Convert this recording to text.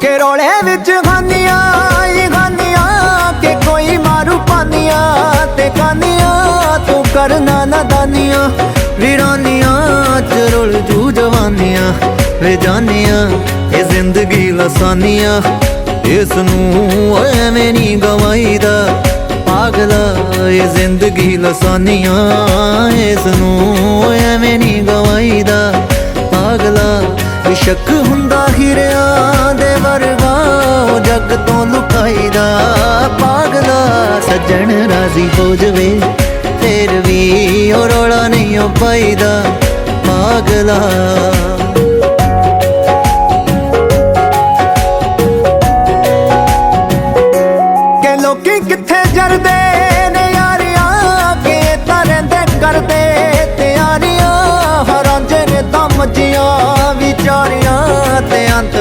ਕਿ ਰੋਲੇ ਵਿੱਚ ਖਾਨੀਆਂ ਹੀ ਖਾਨੀਆਂ, ਕਿ ਕੋਈ ਮਾਰੂ ਪਾਨੀਆਂ ਤੇ ਕਾਨੀਆਂ ਤੂੰ ਕਰਨਾ ਨਾ ਦਾਨੀਆਂ ਵੀਰਾਨੀਆਂ, ਚ ਰੁਲ ਜੂ ਜਵਾਨੀਆਂ, ਵੇ ਜਾਨੀਆਂ, ਇਹ ਜ਼ਿੰਦਗੀ ਲਸਾਨੀਆਂ ਇਸ ਨੂੰ ਐਵੇਂ ਨਹੀਂ ਗਵਾਈਦਾ, ਪਾਗਲਾ, ਇਹ ਜ਼ਿੰਦਗੀ ਲਸਾਨੀਆਂ ਇਸ ਨੂੰ ਐਵੇਂ ਨਹੀਂ ਗਵਾਈਦਾ, ਪਾਗਲਾ ਇਹ ਸ਼ੱਕ ਹੁੰਦਾ ਨੱਚਣ ਰਾਜ਼ੀ ਹੋ ਜਵੇ। ਫੇਰ ਵੀ ਉਹ ਰੋਲਾ ਨਹੀਂ ਉਹ ਪੈਦਾ ਪਾਗਲਾ। ਲੋਕੀ ਕਿੱਥੇ ਜਰਦੇ ਨੇ? ਯਾਰੀਆਂ ਕੇ ਰਹਿੰਦੇ ਕਰਦੇ। ਤਿਆਰੀਆਂ ਹਰਾਂਜੇ ਨੇ ਦਮ ਵਿਚਾਰੀਆਂ ਤੇ ਅੰਤ